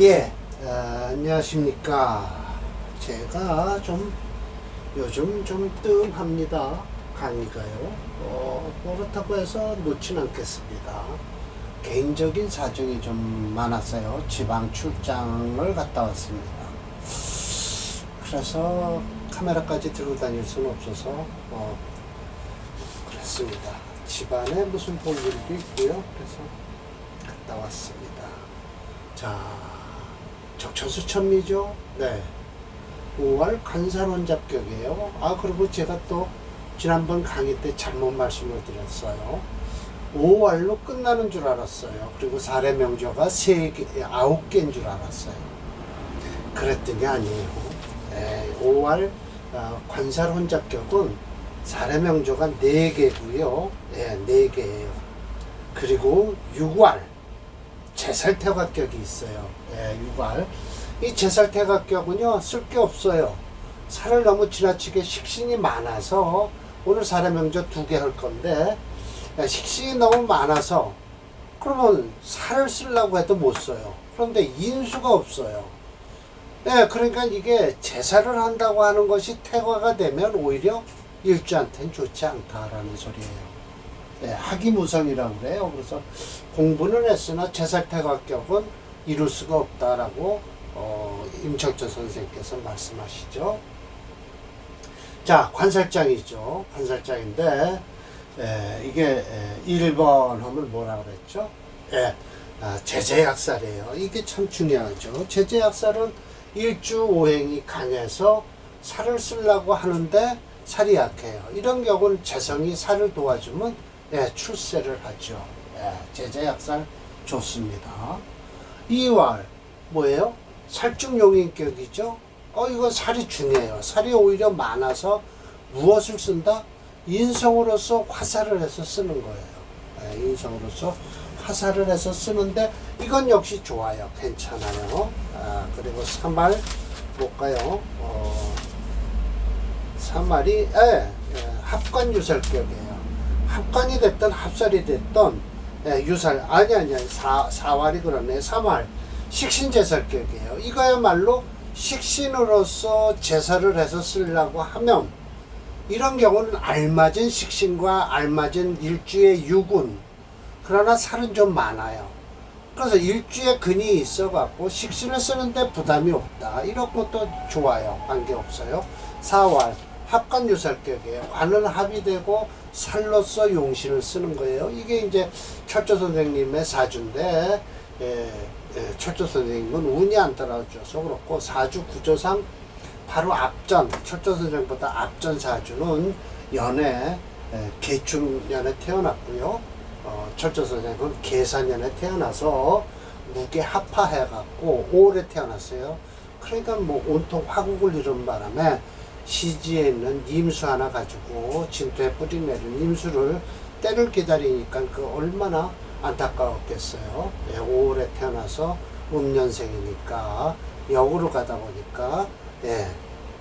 예, 어, 안녕하십니까. 제가 좀 요즘 좀 뜸합니다. 강의가요. 어, 그렇다고 해서 놓진 않겠습니다. 개인적인 사정이 좀 많았어요. 지방 출장을 갔다 왔습니다. 그래서 카메라까지 들고 다닐 수는 없어서 어, 그랬습니다. 집안에 무슨 볼 일도 있고요. 그래서 갔다 왔습니다. 자, 적천수천미죠? 네. 5월 간사론 잡격이에요. 아, 그리고 제가 또 지난번 강의 때 잘못 말씀을 드렸어요. 5월로 끝나는 줄 알았어요. 그리고 사례 명조가 3개, 9개인 줄 알았어요. 그랬더니 아니에요. 네, 5월 어, 관사론 잡격은 사례 명조가 4개고요. 네, 4개예요. 그리고 6월 제살태각격이 있어요. 예, 유발. 이 제살태각격은요, 쓸 게 없어요. 살을 너무 지나치게 식신이 많아서, 오늘 사례명조 두개 할 건데, 예, 식신이 너무 많아서, 그러면 살을 쓰려고 해도 못 써요. 그런데 인수가 없어요. 예, 그러니까 이게 제사를 한다고 하는 것이 태과가 되면 오히려 일주한테는 좋지 않다라는 소리예요. 네, 학위무성이라고 그래요. 그래서 공부는 했으나 제살태각격은 이룰 수가 없다라고 어, 임철조 선생님께서 말씀하시죠. 자, 관살장이죠. 관살장인데 에, 이게 에, 1번 하면 뭐라 그랬죠? 예, 아, 제재약살이에요. 이게 참 중요하죠. 제재약살은 일주 오행이 강해서 살을 쓰려고 하는데 살이 약해요. 이런 경우는 재성이 살을 도와주면 예, 출세를 하죠. 예, 제재약살 좋습니다. 2월 뭐예요? 살중용인격이죠. 어 이건 살이 중요해요. 살이 오히려 많아서 무엇을 쓴다? 인성으로서 화살을 해서 쓰는 거예요. 예, 인성으로서 화살을 해서 쓰는데 이건 역시 좋아요. 괜찮아요. 아, 그리고 3말 볼까요? 어, 3말이 예, 예, 합관유설격이에요. 합관이 됐던 합살이 됐던 예, 유살. 아니 아니 아니. 사, 사활이 그러네. 3할 식신제살격이에요. 이거야말로 식신으로서 제사를 해서 쓰려고 하면 이런 경우는 알맞은 식신과 알맞은 일주의 유군. 그러나 살은 좀 많아요. 그래서 일주에 근이 있어 갖고 식신을 쓰는데 부담이 없다. 이런 것도 좋아요. 관계없어요. 사활 합관 유살격이에요 관은 합의되고 살로서 용신을 쓰는 거예요. 이게 이제 철조 선생님의 사주인데 예, 예, 철조 선생님은 운이 안 따라줘서 그렇고 사주 구조상 바로 앞전 철조 선생보다 앞전 사주는 연애 예, 개축년에 태어났고요. 어, 철조 선생은 계산년에 태어나서 무게 합파해갖고 5월에 태어났어요. 그러니까 뭐 온통 화국을 이룬 바람에 시지에 있는 임수 하나 가지고 진토에 뿌리 내린 임수를 때를 기다리니까 그 얼마나 안타까웠겠어요. 예, 5월에 태어나서 음년생이니까 역으로 가다 보니까 예,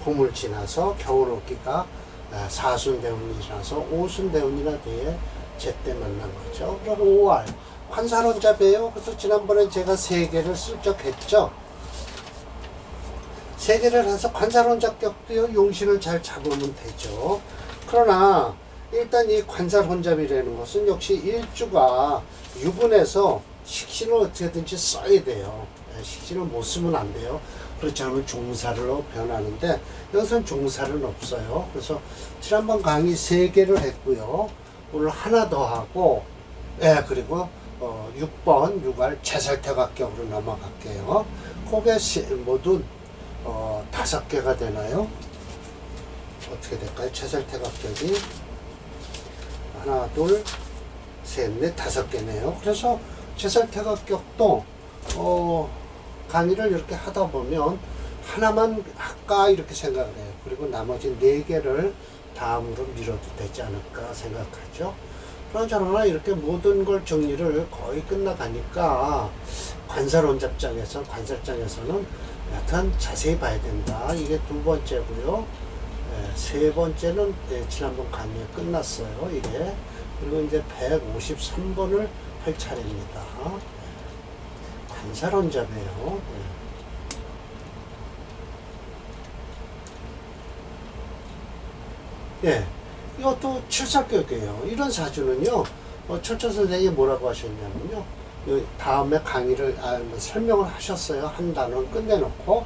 봄을 지나서 겨울 오기가 예, 사순대운이 지나서 오순대운이나 뒤에 제때 만난 거죠. 그리고 5월 환사론잡이에요. 그래서 지난번에 제가 세 개를 슬쩍 했죠. 세 개를 해서 관사론 잡격도요 용신을 잘 잡으면 되죠. 그러나 일단 이 관살 혼잡이라는 것은 역시 일주가 유분해서 식신을 어떻게든지 써야 돼요. 예, 식신을 못 쓰면 안 돼요. 그렇지 않으면 종사로 변하는데 여기서는 종사는 없어요. 그래서 지난번 강의 세 개를 했고요. 오늘 하나 더 하고 예 그리고 어, 6번 6알 제살태각격으로 넘어갈게요. 그게 시, 모두 어, 다섯 개가 되나요? 어떻게 될까요? 최설태각격이 하나, 둘, 셋, 넷, 다섯 개네요. 그래서 최설태각격도 어, 강의를 이렇게 하다 보면 하나만 할까 이렇게 생각을 해요. 그리고 나머지 네 개를 다음으로 미뤄도 되지 않을까 생각하죠. 그러나 이렇게 모든 걸 정리를 거의 끝나가니까 관사론 잡장에서 관살장에서는 여튼 자세히 봐야 된다. 이게 두 번째고요. 예, 세 번째는 예, 지난번 강의 끝났어요. 이게 그리고 이제 153번을 할 차례입니다. 예, 관사론잡이에요. 예. 예. 이것도 칠삭격이에요. 이런 사주는요, 어, 철철 선생이 뭐라고 하셨냐면요, 이 다음에 강의를, 아, 뭐 설명을 하셨어요. 한 단원 끝내놓고,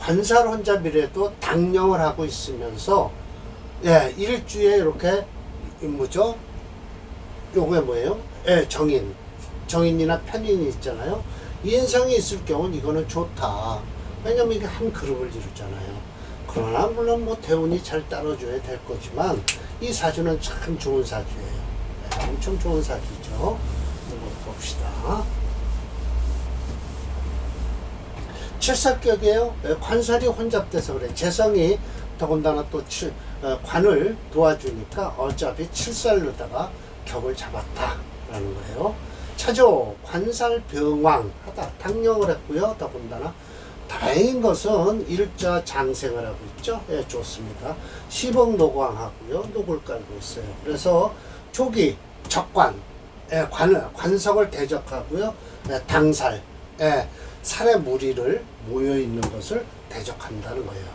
관사론잡이라도 당령을 하고 있으면서, 예, 일주에 이렇게, 이 뭐죠? 요게 뭐예요? 예, 정인. 정인이나 편인이 있잖아요. 인성이 있을 경우는 이거는 좋다. 왜냐면 이게 한 그룹을 이루잖아요. 그러나 물론 뭐 대운이 잘 따라줘야 될 거지만 이 사주는 참 좋은 사주예요. 네, 엄청 좋은 사주죠. 봅시다. 칠삭격이에요. 네, 관살이 혼잡돼서 그래. 재성이 더군다나 또 칠, 어, 관을 도와주니까 어차피 칠살로다가 격을 잡았다라는 거예요. 차조 관살 병왕 하다 당령을 했고요. 더군다나 다행인 것은 일자 장생을 하고 있죠. 예, 좋습니다. 시봉 노광하고요. 녹을 깔고 있어요. 그래서 조기 적관 예, 관을 관석을 대적하고요. 예, 당살 예, 살의 무리를 모여 있는 것을 대적한다는 거예요.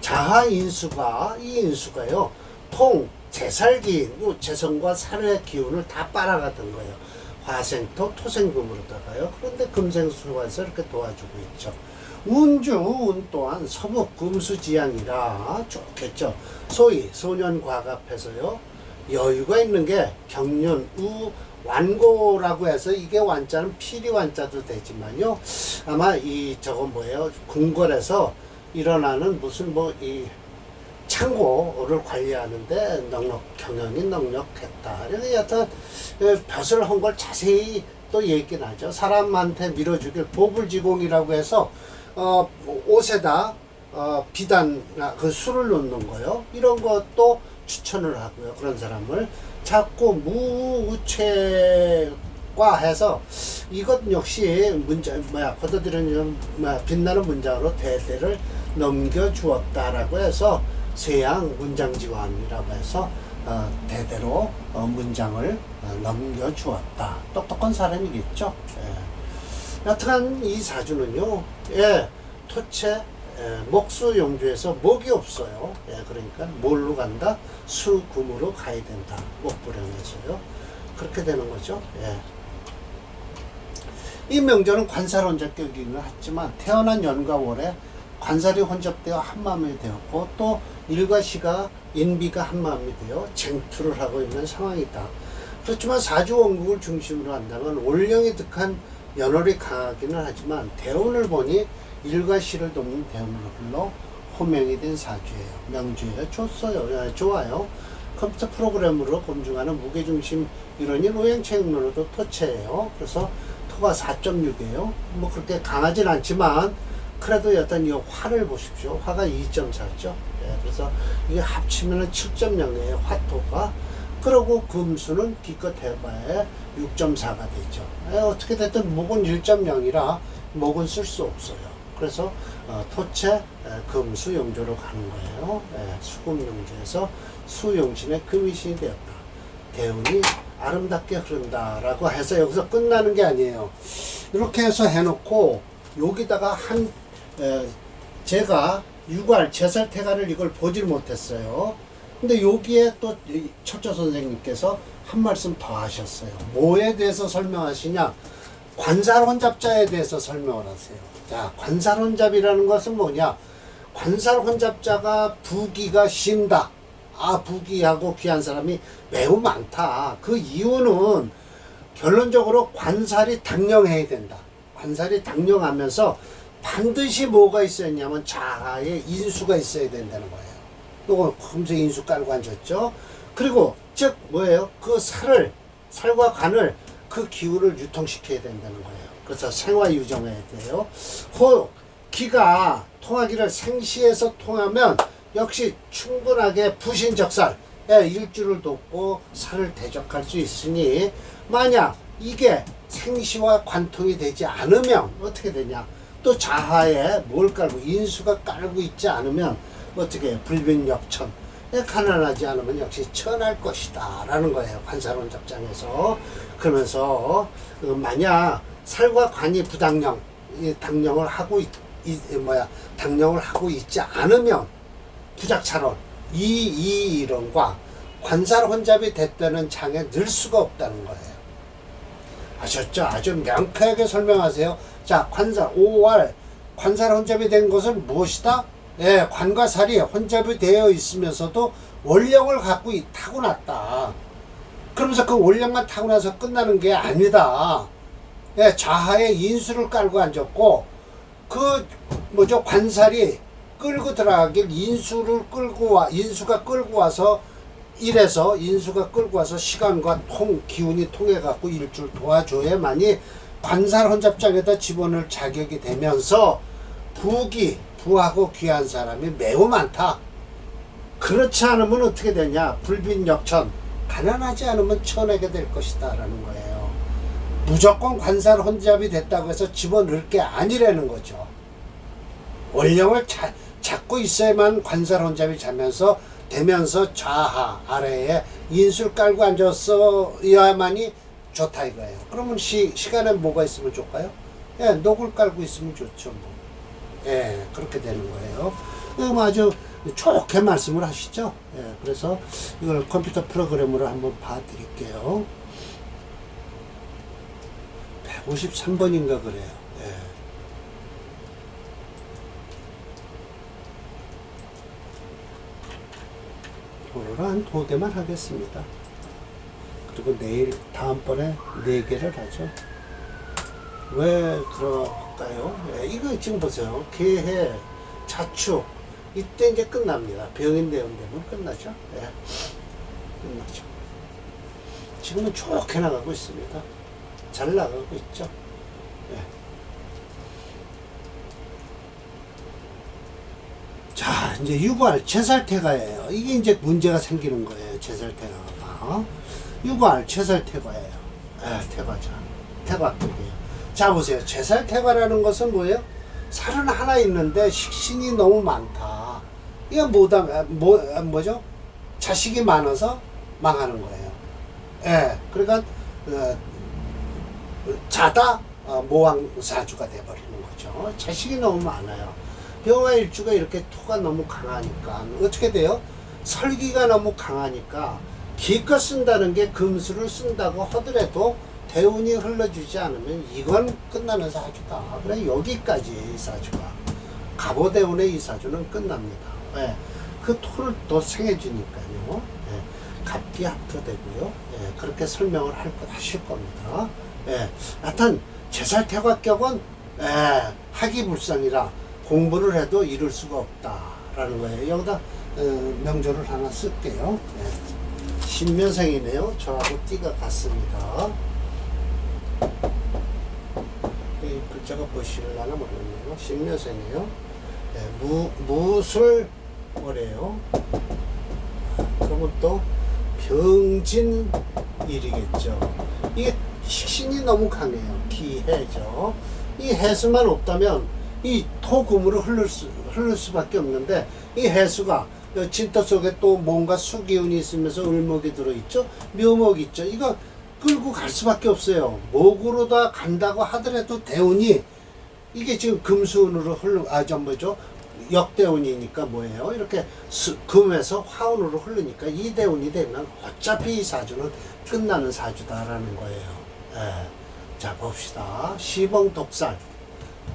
자하 인수가 이 인수가요. 통 제살기인 요 재성과 살의 기운을 다 빨아가던 거예요. 화생토 토생금으로다가요. 그런데 금생수화에서 이렇게 도와주고 있죠. 운주 운 또한 서부 금수지향이라 좋겠죠. 소위 소년과갑해서요. 여유가 있는 게 경륜 우 완고라고 해서 이게 완자는 필이 완자도 되지만요. 아마 이 저거 뭐예요? 궁궐에서 일어나는 무슨 뭐 이 창고를 관리하는데 넉넉 경영이 넉넉했다. 여튼 그 벼슬 한걸 자세히 또 얘기는 하죠. 사람한테 밀어주길 보불지공이라고 해서 어, 옷에다 어, 비단 아, 그 술을 넣는 거요. 이런 것도 추천을 하고요. 그런 사람을 자꾸 무우체과 해서 이것 역시 문자 뭐야 걷어들이는 뭐야 빛나는 문장으로 대대를 넘겨 주었다라고 해서 세양 문장지원이라고 해서 어, 대대로 어, 문장을 어, 넘겨 주었다. 똑똑한 사람이겠죠. 예. 여튼간 이 사주는요, 예, 토체, 예, 목수 용주에서 목이 없어요. 예, 그러니까 뭘로 간다? 수금으로 가야 된다. 목불령에서요. 그렇게 되는 거죠. 예. 이 명절은 관사론자격이긴 하지만 태어난 연과 월에 관살이 혼잡되어 한마음이 되었고 또 일과 시가 인비가 한마음이 되어 쟁투를 하고 있는 상황이다. 그렇지만 사주 원국을 중심으로 한다면 올령이 득한 연월이 강하기는 하지만 대운을 보니 일과 시를 돕는 대운으로 호명이 된 사주예요. 명주예요. 좋어요. 예, 좋아요. 컴퓨터 프로그램으로 검증하는 무게중심 이론이 노행체육론으로도 토체예요. 그래서 토가 4.6이에요. 뭐 그렇게 강하진 않지만 그래도 여튼 이 화를 보십시오. 화가 2.4죠. 예, 그래서 이게 합치면은 7.0이에요. 화토가. 그리고 금수는 기껏 해봐야 6.4가 되죠. 예, 어떻게 됐든 목은 1.0이라 목은 쓸 수 없어요. 그래서 어, 에, 금수 용조로 가는 거예요. 예, 수금 용조에서 수용신의 금이신이 되었다. 대운이 아름답게 흐른다라고 해서 여기서 끝나는 게 아니에요. 이렇게 해서 해놓고 여기다가 한 에, 제가 유갈 제살 태가를 이걸 보질 못했어요. 근데 여기에 또이 철조 선생님께서 한 말씀 더 하셨어요. 뭐에 대해서 설명하시냐? 관살혼잡자에 대해서 설명을 하세요. 자, 관살혼잡이라는 것은 뭐냐? 관살혼잡자가 부기가 쉰다. 아, 부기하고 귀한 사람이 매우 많다. 그 이유는 결론적으로 관살이 당령해야 된다. 관살이 당령하면서 반드시 뭐가 있어야 했냐면 자아의 인수가 있어야 된다는 거예요. 요거 금세 인수 깔고 앉았죠. 그리고 즉 뭐예요? 그 살을 살과 간을 그 기운을 유통시켜야 된다는 거예요. 그래서 생화 유정해야 돼요. 호 기가 통하기를 생시해서 통하면 역시 충분하게 부신적살 예, 일주를 돕고 살을 대적할 수 있으니 만약 이게 생시와 관통이 되지 않으면 어떻게 되냐? 또 자하에 뭘 깔고 인수가 깔고 있지 않으면 어떻게? 불변역천 예, 가난하지 않으면 역시 천할 것이다 라는 거예요 관사론 잡장에서 그러면서 어, 만약 살과 관이 부당령, 이 당령을 하고 있, 이 뭐야 당령을 하고 있지 않으면 부작찰원 이, 이 이론과 관살 혼잡이 됐다는 장에 늘 수가 없다는 거예요. 아셨죠? 아주 명쾌하게 설명하세요. 자, 관살 5월 관살 혼잡이 된 것은 무엇이다? 예, 관과 살이 혼잡이 되어 있으면서도 원령을 갖고 이- 타고났다. 그러면서 그 원령만 타고나서 끝나는 게 아니다. 예, 좌하에 인수를 깔고 앉았고 그 뭐죠 관살이 끌고 들어가길 인수를 끌고 와 인수가 끌고 와서 이래서 인수가 끌고 와서 시간과 통 기운이 통해 갖고 일주를 도와줘야만이 관살 혼잡장에다 집어넣을 자격이 되면서 부기 부하고 귀한 사람이 매우 많다. 그렇지 않으면 어떻게 되냐 불빈 역천 가난하지 않으면 천하게 될 것이다 라는 거예요. 무조건 관살 혼잡이 됐다고 해서 집어넣을 게 아니라는 거죠. 원령을 자, 잡고 있어야만 관살 혼잡이 자면서 되면서 좌하 아래에 인술 깔고 앉았어야만이 좋다 이거예요. 그러면 시, 시간에 뭐가 있으면 좋을까요? 예, 녹을 깔고 있으면 좋죠. 뭐. 예, 그렇게 되는 거예요. 그럼 아주 좋게 말씀을 하시죠. 예, 그래서 이걸 컴퓨터 프로그램으로 한번 봐드릴게요. 153번인가 그래요. 예. 오늘은 한두 개만 하겠습니다. 그리고 내일 다음번에 네 개를 하죠. 왜 그 럴까요? 예, 이거 지금 보세요. 개해, 자축 이때 이제 끝납니다. 병인 대응 되면 끝나죠. 예. 끝나죠. 지금은 좋게 나가고 있습니다. 잘 나가고 있죠. 예. 자, 이제 유발 채살태가예요. 이게 이제 문제가 생기는 거예요. 채살태가가. 유발 채살태가예요. 아, 태가자. 태가급이에요. 자, 보세요. 채살태가라는 것은 뭐예요? 살은 하나 있는데 식신이 너무 많다. 이거 뭐다, 아, 뭐, 아, 뭐죠? 자식이 많아서 망하는 거예요. 예. 그러니까, 어, 자다 어, 모왕사주가 돼버리는 거죠. 자식이 너무 많아요. 병화 일주가 이렇게 토가 너무 강하니까 어떻게 돼요? 설기가 너무 강하니까 기껏 쓴다는 게 금수를 쓴다고 하더라도 대운이 흘러주지 않으면 이건 끝나는 사주다. 그래 여기까지 이 사주가 갑오대운의 이 사주는 끝납니다. 예. 그 토를 더 생해주니까요. 예. 갑기 합토되고요. 예. 그렇게 설명을 할것 하실 겁니다. 예. 하여튼 제살태곽격은 예. 학이불상이라 공부를 해도 이룰 수가 없다라는 거예요. 여기다 어, 명조를 하나 쓸게요. 예. 신묘생이네요. 저하고 띠가 같습니다. 이 글자가 보실려나 모르겠네요. 신묘생이에요. 예, 무, 무술 뭐래요? 그러면 또 병진일이겠죠. 이게 식신이 너무 강해요. 기해죠. 이 해수만 없다면 이 토금으로 흐를 수, 흐를 수밖에 없는데 이 해수가 어, 진토 속에 또 뭔가 수기운이 있으면서 을목이 들어있죠. 묘목이 있죠. 이거 끌고 갈 수밖에 없어요. 목으로 다 간다고 하더라도 대운이 이게 지금 금수운으로 흘러 아저 뭐죠? 역대운이니까 뭐예요? 이렇게 수, 금에서 화운으로 흐르니까 이 대운이 되면 어차피 이 사주는 끝나는 사주다라는 거예요. 예. 자 봅시다. 시봉 독살.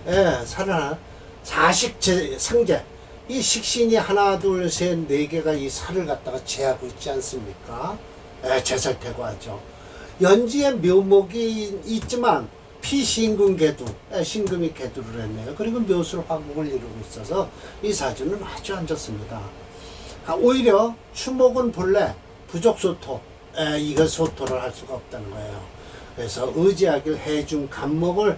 예, 살 하나. 사식 제, 상제. 이 식신이 하나, 둘, 셋, 네 개가 이 살을 갖다가 제하고 있지 않습니까? 예, 제살태고 하죠. 연지에 묘목이 있지만 피신금 개두, 예, 신금이 개두를 했네요. 그리고 묘술 화국을 이루고 있어서 이 사주는 아주 안 좋습니다. 아, 오히려 추목은 본래 부족 소토, 에, 이거 소토를 할 수가 없다는 거예요. 그래서 의지하길 해준 간목을로서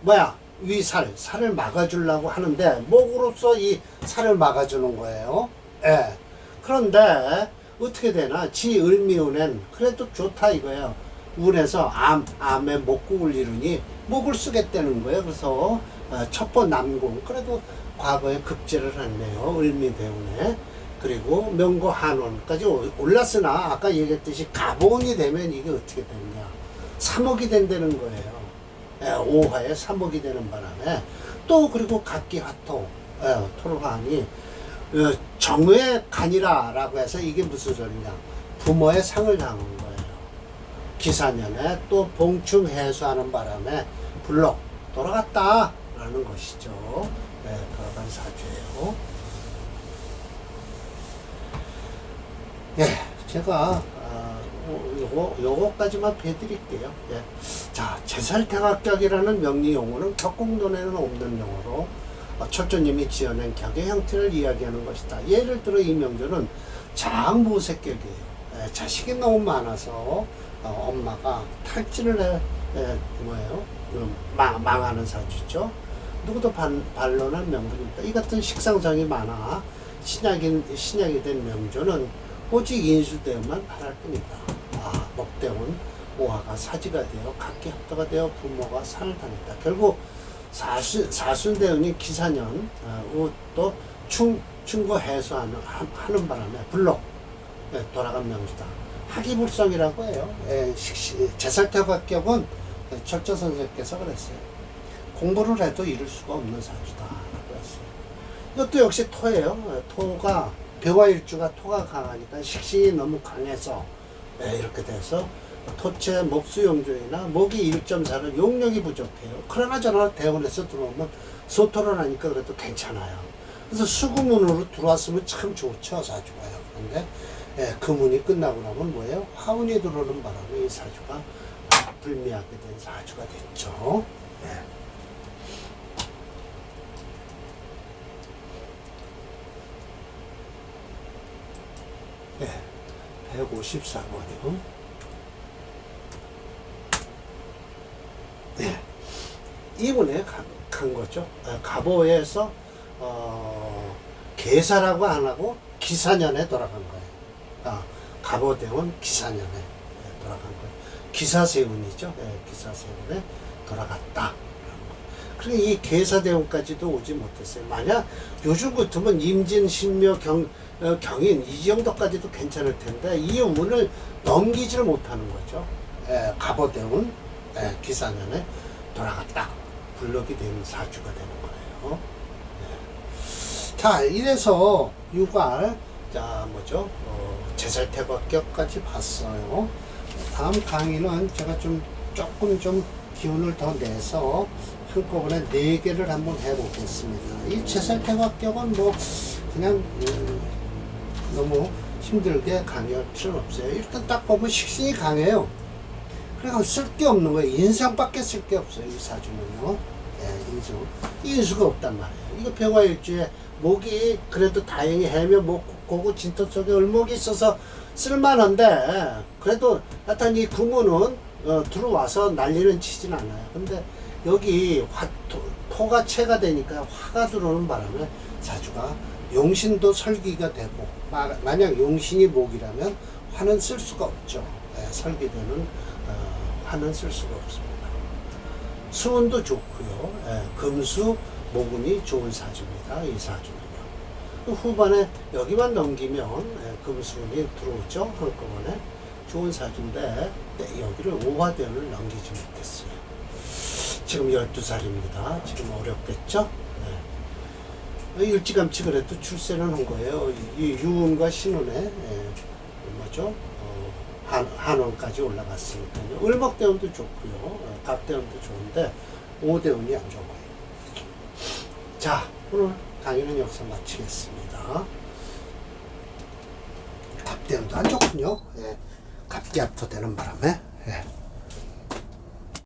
뭐야 위살 살을 막아주려고 하는데 목으로서 이 살을 막아주는 거예요. 예. 그런데 어떻게 되나 지 을미운엔 그래도 좋다 이거예요. 운에서 암 암의 목국을 이루니 목을 쓰겠다는 거예요. 그래서 어, 첩보 남궁 그래도 과거에 급제를 했네요. 을미대운에. 그리고 명고 한원까지 오- 올랐으나 아까 얘기했듯이 가보운이 되면 이게 어떻게 되느냐 삼억이 된다는 거예요. 예, 오화에 삼억이 되는 바람에 또 그리고 각기 화토 예, 토로간이 어, 정의 간이라라고 해서 이게 무슨 소리냐 부모의 상을 당한 거예요. 기사년에 또 봉충 해수하는 바람에 불록 돌아갔다라는 것이죠. 네, 돌아간 사주예요. 예, 제가 아, 어, 요거 요거까지만 배드릴게요. 예. 자, 제살대각격이라는 명리 용어는 격공론에는 없는 용어로 어, 철조님이 지어낸 격의 형태를 이야기하는 것이다. 예를 들어 이 명절은 장부색격이에요. 예, 자식이 너무 많아서 어, 엄마가 탈진을 해, 예, 뭐예요? 그 망, 망하는 사주죠. 누구도 반, 반론한 명분입니다. 이 같은 식상성이 많아 신약인, 신약이 된 명조는 오직 인수되어만 바랄 뿐이다. 아, 먹대운 오화가 사지가 되어 각기 합도가 되어 부모가 산을 다녔다. 결국 사순, 사순대운이 기사년, 어, 또 충, 충고 해소하는 하- 하는 바람에 불록 예, 돌아간 명주다. 하기불성이라고 해요. 예, 식시, 제살태각격은 철저 선생께서 그랬어요. 공부를 해도 이룰 수가 없는 사주다 라고 했어요. 이것도 역시 토예요. 예, 토가 배와 일주가 토가 강하니까 식신이 너무 강해서 예, 이렇게 돼서 토체 목수용조이나 목이 1.4는 용력이 부족해요. 그러나 저러나 대원에서 들어오면 소토를 하니까 그래도 괜찮아요. 그래서 수구문으로 들어왔으면 참 좋죠 사주가요. 그런데 예, 그 문이 끝나고 나면 뭐예요? 화운이 들어오는 바람에 이 사주가 불미하게 된 사주가 됐죠. 예. 예, 154번이요. 네. 이분에 간, 간 거죠. 아, 가보에서 어, 계사라고 안 하고 기사년에 돌아간 거예요. 아, 가보대원 기사년에 예, 돌아간 거예요. 기사세운이죠. 예, 기사세운에 돌아갔다. 그러니까 이 계사대원까지도 오지 못했어요. 만약 요즘 같으면 임진, 신묘, 경, 어, 경인 이 정도까지도 괜찮을 텐데 이 운을 넘기지를 못하는 거죠. 예, 가보대운 예, 기사년에 돌아갔다. 불럭이 된 사주가 되는 거예요. 예. 자, 이래서 유발, 자, 뭐죠? 어, 제살태각격까지 봤어요. 다음 강의는 제가 좀 조금 좀 기운을 더 내서 한꺼번에 네 개를 한번 해보겠습니다. 이 제살태각격은 뭐 그냥 음, 너무 힘들게 강의할 필요는 없어요. 일단 딱 보면 식신이 강해요. 그러니까 쓸 게 없는 거예요. 인상밖에 쓸 게 없어요. 이 사주는요. 예, 인수. 인수가 없단 말이에요. 이거 병화일주에 목이 그래도 다행히 해면 목, 고고 진토 속에 을목이 있어서 쓸만한데 그래도 하여튼 이 구문은 어, 들어와서 난리는 치진 않아요. 근데 여기 화, 토, 토가 체가 되니까 화가 들어오는 바람에 사주가 용신도 설기가 되고 마, 만약 용신이 목이라면 화는 쓸 수가 없죠. 예, 설기되는 어, 화는 쓸 수가 없습니다. 수운도 좋고요. 예, 금수, 모군이 좋은 사주입니다. 이 사주는요. 그 후반에 여기만 넘기면 예, 금수운이 들어오죠. 한꺼번에 좋은 사주인데 네, 여기를 오화대원을 넘기지 못했어요. 지금 12살입니다. 지금 어렵겠죠? 네. 일찌감치 그래도 출세는 한 거예요. 이 유운과 신운에 예, 뭐죠? 어, 한, 한원까지 올라갔으니까요. 을목대운도 좋고요. 어, 갑대운도 좋은데 오대운이 안 거예요. 자, 오늘 강의는 여기서 마치겠습니다. 갑대운도 안 좋군요. 예, 갑기 압도 되는 바람에. 예.